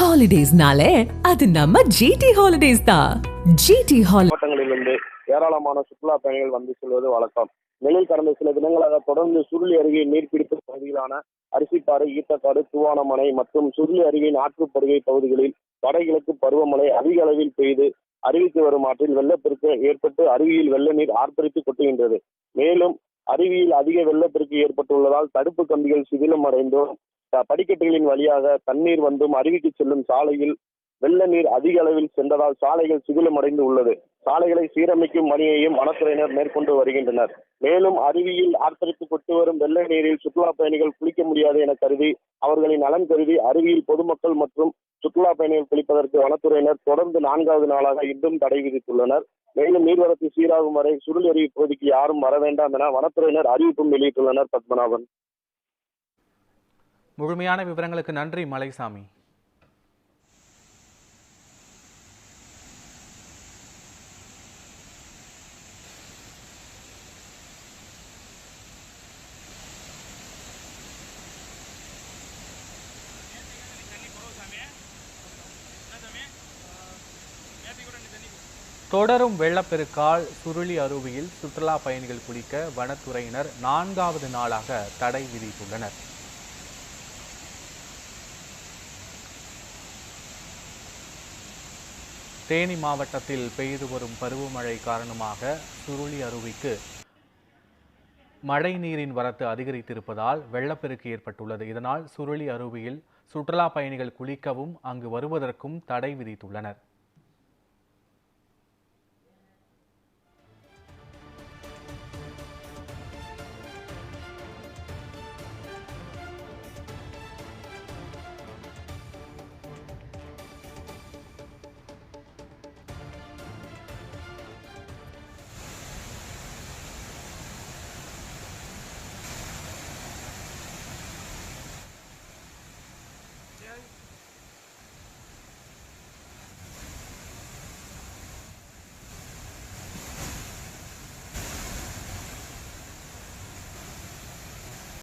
ஹாலிடேஸ்னாலே அது நம்ம ஜிடி ஹாலிடேஸ் தான். ஜிடி ஹாலிடேஸ் மாவட்டங்களிலிருந்து ஏராளமான சுற்றுலா பயணிகள் வந்து செல்வது வழக்கம். நிலையில் கடந்த சில தினங்களாக தொடர்ந்து சுருளி அருகே நீர்பிடிப்பு பகுதிகளான அரிசிப்பாறை ஈத்தக்காடு தூவானமனை மற்றும் சுருளி அருகே ஆற்றுப்படுகை பகுதிகளில் வடகிழக்கு பருவமழை அதிக அளவில் பெய்து அருவிக்கு வரும் ஆற்றில் வெள்ளப்பெருக்கு ஏற்பட்டு அருவியில் வெள்ள நீர் ஆர்ப்பரித்து கொட்டுகின்றது. மேலும் அருவியில் அதிக வெள்ளப்பெருக்கு ஏற்பட்டுள்ளதால் தடுப்பு கம்பிகள் சிதிலம் அடைந்தும். படிக்கட்டுகளின் வழியாக தண்ணீர் வந்தும் அருவிக்கு செல்லும் சாலையில் வெள்ள நீர் அதிக அளவில் சென்றதால் சாலைகள் சிதிலமடைந்து உள்ளது. சாலைகளை சீரமைக்கும் பணியையும் வனத்துறையினர் மேற்கொண்டு வருகின்றனர். மேலும் அருவியில் ஆர்ப்பரித்து கொட்டு வரும் வெள்ள நீரில் சுற்றுலா பயணிகள் குளிக்க முடியாது என கருதி அவர்களின் நலன் கருதி அருவியில் பொதுமக்கள் மற்றும் சுற்றுலா பயணிகள் குளிப்பதற்கு வனத்துறையினர் தொடர்ந்து நான்காவது நாளாக இன்றும் தடை விதித்துள்ளனர். மேலும் நீர்வரத்து சீராகும் வரை சுருள் அருவி பகுதிக்கு யாரும் வர வேண்டாம் என வனத்துறையினர் அறிவிப்பும் வெளியிட்டுள்ளனர் பத்மநாபன். முழுமையான விவரங்களுக்கு நன்றி மலைசாமி. தொடரும் வெள்ளப்பெருக்கால் சுருளி அருவியில் சுற்றுலா பயணிகள் குளிக்க வனத்துறையினர் நான்காவது நாளாக தடை விதித்துள்ளனர். தேனி மாவட்டத்தில் பெய்து வரும் பருவமழை காரணமாக சுருளி அருவிக்கு மழை நீரின் வரத்து அதிகரித்திருப்பதால் வெள்ளப்பெருக்கு ஏற்பட்டுள்ளது. இதனால் சுருளி அருவியில் சுற்றுலா பயணிகள் குளிக்கவும் அங்கு வருவதற்கும் தடை விதித்துள்ளனர்.